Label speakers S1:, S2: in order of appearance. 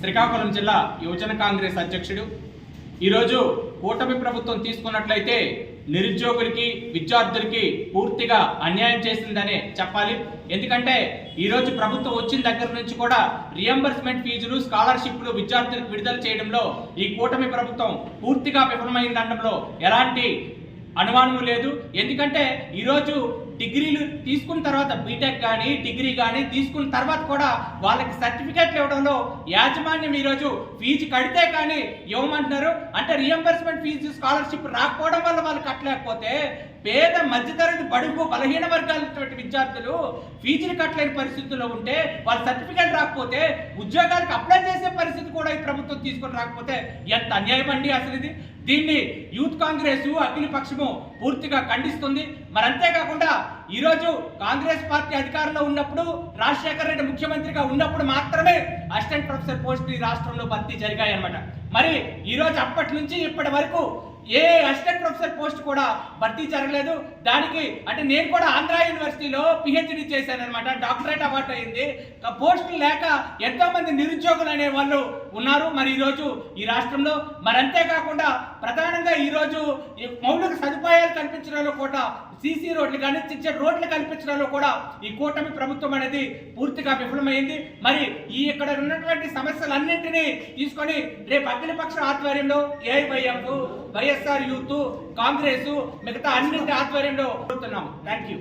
S1: శ్రీకాకుళం జిల్లా యువజన కాంగ్రెస్ అధ్యక్షుడు. ఈరోజు కూటమి ప్రభుత్వం తీసుకున్నట్లయితే నిరుద్యోగులకి విద్యార్థులకి పూర్తిగా అన్యాయం చేసిందనే చెప్పాలి. ఎందుకంటే ఈరోజు ప్రభుత్వం వచ్చిన దగ్గర నుంచి కూడా రియంబర్స్మెంట్ ఫీజులు స్కాలర్షిప్లు విద్యార్థులకు విడుదల చేయడంలో ఈ కూటమి ప్రభుత్వం పూర్తిగా విఫలమైందనడంలో ఎలాంటి అనుమానము లేదు. ఎందుకంటే ఈరోజు డిగ్రీలు తీసుకున్న తర్వాత బీటెక్ కానీ డిగ్రీ కానీ తీసుకున్న తర్వాత కూడా వాళ్ళకి సర్టిఫికేట్లు ఇవ్వడంలో యాజమాన్యం ఈరోజు ఫీజు కడితే కానీ ఇవ్వమంటున్నారు. అంటే రియంబర్స్మెంట్ ఫీజు స్కాలర్షిప్ రాకపోవడం వల్ల వాళ్ళు కట్టలేకపోతే పేద మధ్యతరగతి బడుగు బలహీన వర్గాలటువంటి విద్యార్థులు ఫీజులు కట్టలేని పరిస్థితుల్లో ఉంటే వాళ్ళ సర్టిఫికేట్ రాకపోతే ఉద్యోగాలకు అప్లై చేసే పరిస్థితి తీసుకొని రాకపోతే ఎంత అన్యాయం అండి అసలు ఇది? దీన్ని యూత్ కాంగ్రెస్ అఖిల పక్షము పూర్తిగా ఖండిస్తుంది. మరి అంతేకాకుండా ఈరోజు కాంగ్రెస్ పార్టీ అధికారంలో ఉన్నప్పుడు రాజశేఖర రెడ్డి ముఖ్యమంత్రిగా ఉన్నప్పుడు మాత్రమే అసిస్టెంట్ ప్రొఫెసర్ పోస్ట్ ఈ రాష్ట్రంలో భర్తీ జరిగాయి అన్నమాట మరి ఈరోజు అప్పటి నుంచి ఇప్పటి వరకు ఏ అసిస్టెంట్ ప్రొఫెసర్ పోస్ట్ కూడా భర్తీ జరగలేదు. దానికి అంటే నేను కూడా ఆంధ్ర యూనివర్సిటీలో పిహెచ్డి చేశాను అనమాట డాక్టరేట్ అవార్డు అయింది. ఆ పోస్టులు లేక ఎంతోమంది నిరుద్యోగులు అనే వాళ్ళు ఉన్నారు. మరి ఈరోజు ఈ రాష్ట్రంలో మరి అంతేకాకుండా ప్రధానంగా ఈరోజు ఈ మౌలిక సదుపాయాలు కల్పించడంలో కూడా సీసీ రోడ్లు కానీ చిన్న రోడ్లు కల్పించడంలో కూడా ఈ కూటమి ప్రభుత్వం అనేది పూర్తిగా విఫలమైంది. మరి ఈ ఇక్కడ ఉన్నటువంటి సమస్యలన్నింటినీ తీసుకొని రేపు అఖిలపక్ష ఆధ్వర్యంలో ఏఐవైఎఫ్ వైఎస్ఆర్ యూత్ కాంగ్రెస్ మిగతా అన్నింటి ఆధ్వర్యంలో కోరుతున్నాం. Thank you